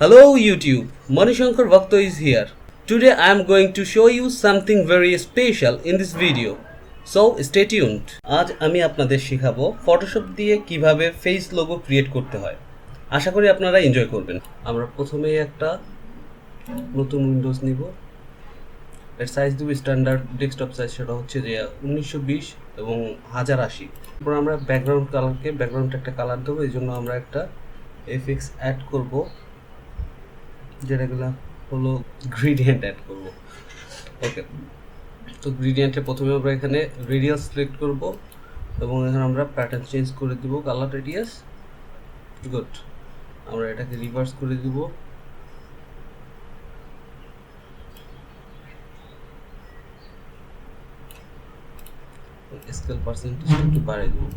Hello YouTube, Manishankar Bhakta is here. Today I am going to show you something very special in this video. So stay tuned. আজ আমি আপনাদের শেখাবো Photoshop দিয়ে কীভাবে face logo create করতে হয় আশা করি আপনারা এনজয় করবেন আমরা প্রথমেই একটা নতুন উইন্ডোজ নিব এর সাইজ দিব স্ট্যান্ডার্ড ডেস্কটপ সাইজ সেটা হচ্ছে যে উনিশশো বিশ এবং হাজার আশি তারপর আমরা ব্যাকগ্রাউন্ড কালারকে ব্যাকগ্রাউন্ড একটা কালার দেবো এই জন্য আমরা একটা এফএক্স অ্যাড করব যেটাগুলো হলো গ্রেডিয়েন্ট অ্যাড করব। ওকে তো গ্রেডিয়েন্টে প্রথমে আমরা এখানে রেডিয়াস সিলেক্ট করব এবং এখানে আমরা প্যাটার্ন চেঞ্জ করে দিব কালার রেডিয়াস গুড আমরা এটাকে রিভার্স করে দিব। স্কেল পার্সেন্টেজ একটু বাড়িয়ে দেবো।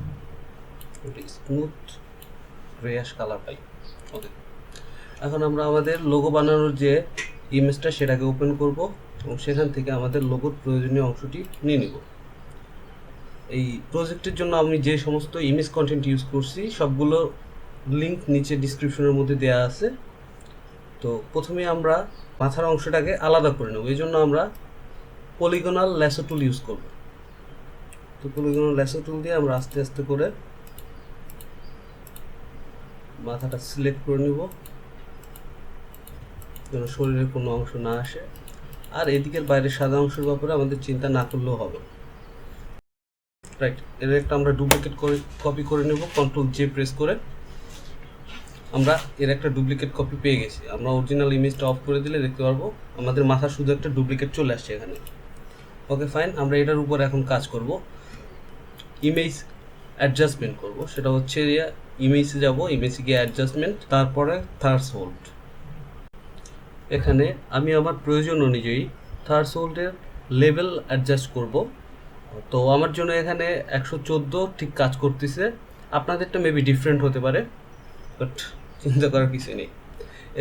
স্মুথ গ্রেয়াস কালার পাই। ওকে এখন আমরা আমাদের লোগো বানানোর যে ইমেজটা সেটাকে ওপেন করব এবং সেখান থেকে আমাদের লোগোর প্রয়োজনীয় অংশটি নিয়ে নিব। এই প্রজেক্টের জন্য আমি যে সমস্ত ইমেজ কন্টেন্ট ইউজ করছি, সবগুলো লিঙ্ক নিচে ডিসক্রিপশনের মধ্যে দেওয়া আছে। তো প্রথমে আমরা মাথার অংশটাকে আলাদা করে নেব। এই জন্য আমরা পলিগোনাল ল্যাসো টুল ইউজ করব। তো পলিগোনাল ল্যাসো টুল দিয়ে আমরা আস্তে আস্তে করে মাথাটা সিলেক্ট করে নিব। যেন শরীরের কোনো অংশ না আসে। আর এদিকের বাইরের সাদা অংশের ব্যাপারে আমাদের চিন্তা না করলেও হবে। রাইট এর একটা আমরা ডুপ্লিকেট করে কপি করে নেব কন্ট্রোল জে প্রেস করে। আমরা এর একটা ডুপ্লিকেট কপি পেয়ে গেছি। আমরা অরিজিনাল ইমেজটা অফ করে দিলে দেখতে পারব, আমাদের মাথা শুধু একটা ডুপ্লিকেট চলে আসছে এখানে। ওকে ফাইন আমরা এটার উপর এখন কাজ করব। ইমেজ অ্যাডজাস্টমেন্ট করব। সেটা হচ্ছে ইমেজে যাব ইমেজে গিয়ে অ্যাডজাস্টমেন্ট তারপরে থার্স হোল্ড এখানে আমি আমার প্রয়োজন অনুযায়ী থার্ড সোল্ডের লেভেল অ্যাডজাস্ট করব। তো আমার জন্য এখানে একশো চোদ্দ ঠিক কাজ করতেছে। আপনাদেরটা মেবি ডিফারেন্ট হতে পারে বাট চিন্তা করার কিছু নেই।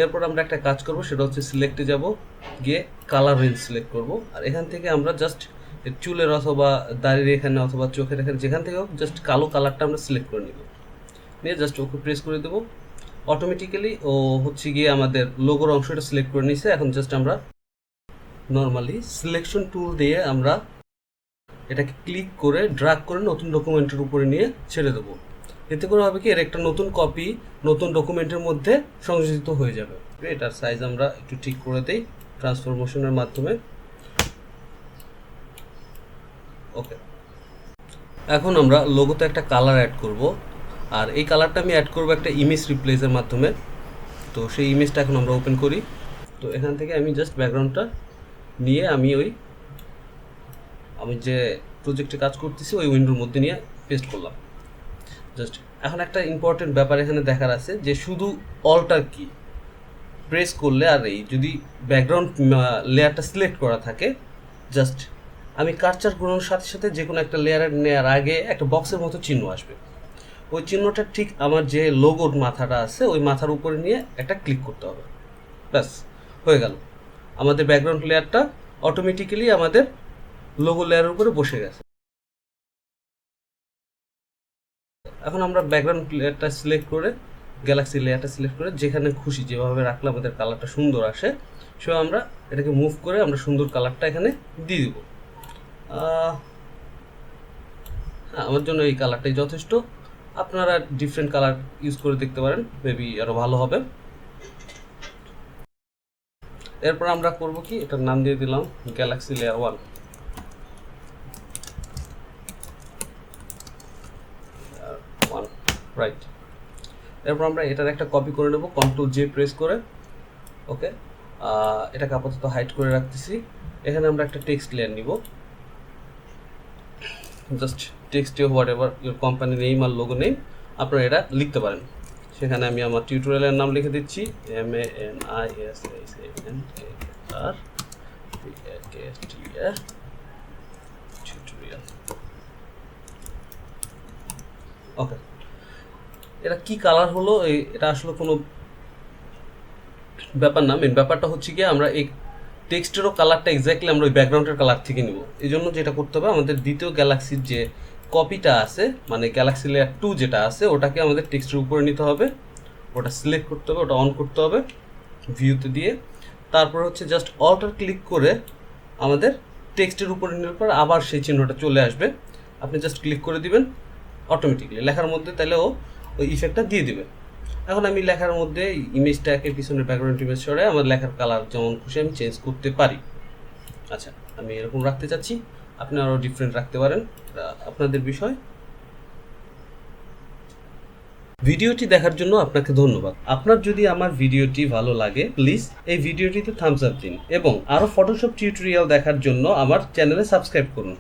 এরপর আমরা একটা কাজ করব, সেটা হচ্ছে সিলেক্টে যাব, গিয়ে কালার রেঞ্জ সিলেক্ট করব। আর এখান থেকে আমরা জাস্ট চুলের অথবা দাড়ির এখানে অথবা চোখের এখানে যেখান থেকে হোক জাস্ট কালো কালারটা আমরা সিলেক্ট করে নিব। নিয়ে জাস্ট ওকে প্রেস করে দেবো। অটোমেটিক্যালি ও হচ্ছে গিয়ে আমাদের লোগোর অংশটা সিলেক্ট করে নিছে। এখন জাস্ট আমরা নর্মালি সিলেকশন টুল দিয়ে আমরা এটাকে ক্লিক করে ড্রাগ করে নতুন ডকুমেন্টের উপরে নিয়ে ছেড়ে দেবো। এতে করে হবে কি, এর একটা নতুন কপি নতুন ডকুমেন্টের মধ্যে সংযোজিত হয়ে যাবে। এটার সাইজ আমরা একটু ঠিক করে দিই ট্রান্সফরমেশনের মাধ্যমে। ওকে এখন আমরা লোগোতে একটা কালার অ্যাড করব। আর এই কালারটা আমি অ্যাড করব একটা ইমেজ রিপ্লেসের মাধ্যমে। তো সেই ইমেজটা এখন আমরা ওপেন করি। তো এখান থেকে আমি জাস্ট ব্যাকগ্রাউন্ডটা নিয়ে আমি ওই, আমি যে প্রজেক্টে কাজ করতেছি, ওই উইন্ডোর মধ্যে নিয়ে পেস্ট করলাম। জাস্ট এখন একটা ইম্পর্টেন্ট ব্যাপার এখানে দেখার আছে যে শুধু অল্টার কি প্রেস করলে আর এই যদি ব্যাকগ্রাউন্ড লেয়ারটা সিলেক্ট করা থাকে জাস্ট আমি কার্চার করানোর সাথে সাথে যে কোনো একটা লেয়ার নেওয়ার আগে একটা বক্সের মতো চিহ্ন আসবে। ওই চিহ্নটা ঠিক আমার যে লোগোর মাথাটা আছে, ওই মাথার উপরে নিয়ে একটা ক্লিক করতে হবে। ব্যাস, হয়ে গেল। আমাদের ব্যাকগ্রাউন্ড লেয়ারটা অটোমেটিক্যালি আমাদের লোগো লেয়ারের উপরে বসে গেছে। এখন আমরা ব্যাকগ্রাউন্ড লেয়ারটা সিলেক্ট করে গ্যালাক্সি লেয়ারটা সিলেক্ট করে যেখানে খুশি যেভাবে রাখলে আমাদের কালারটা সুন্দর আসে সে আমরা এটাকে মুভ করে আমরা সুন্দর কালারটা এখানে দিয়ে দিব। হ্যাঁ আমার জন্য এই কালারটাই যথেষ্ট। আপনারা ডিফারেন্ট কালার ইউজ করে দেখতে পারেন মেবি আরও ভালো হবে। এরপর আমরা করব কি? এটার নাম দিয়ে দিলাম galaxy layer one one right এরপর আমরা এটার একটা কপি করে নেব কন্ট্রোল জে প্রেস করে ওকে এটাকে আপাতত হাইড করে রাখতেছি। এখানে আমরা একটা টেক্সট লেয়ার নিব। Just text whatever your company name R logo name আপনারা এটা লিখতে পারেন। সেখানে আমি আমার টিউটোরিয়ালের নাম লিখে দিচ্ছি। M N I S S N R okay এটা কি কালার হলো? এটা আসলে কোনো ব্যাপার না। মেন ব্যাপারটা হচ্ছে কি আমরা এই টেক্সটেরও কালারটা এক্স্যাক্টলি আমরা ওই ব্যাকগ্রাউন্ডের কালার থেকে নিব। এই জন্য যেটা করতে হবে, আমাদের দ্বিতীয় গ্যালাক্সির যে কপিটা আছে মানে গ্যালাক্সি লেয়ার টু যেটা আছে, ওটাকে আমাদের টেক্সটের উপরে নিতে হবে। ওটা সিলেক্ট করতে হবে, ওটা অন করতে হবে ভিউতে দিয়ে। তারপর হচ্ছে জাস্ট অল্টার ক্লিক করে আমাদের টেক্সটের উপরে নেওয়ার পর আবার সেই চিহ্নটা চলে আসবে। আপনি জাস্ট ক্লিক করে দিবেন অটোমেটিকলি লেখার মধ্যে তাহলে ও ওই ইফেক্টটা দিয়ে দিবে। এখন আমি লেখার মধ্যে ইমেজটাকে পিছনের ব্যাকগ্রাউন্ড ইমেজ সরে আমার লেখার কালার যেমন খুশি আমি চেঞ্জ করতে পারি। আচ্ছা আমি এরকম রাখতে চাচ্ছি। আপনি আরও ডিফারেন্ট রাখতে পারেন। আপনাদের বিষয়। ভিডিওটি দেখার জন্য আপনাকে ধন্যবাদ। আপনার যদি আমার ভিডিওটি ভালো লাগে প্লিজ এই ভিডিওটিতে থামস আপ দিন এবং আরও ফটোশপ টিউটোরিয়াল দেখার জন্য আমার চ্যানেলে সাবস্ক্রাইব করুন।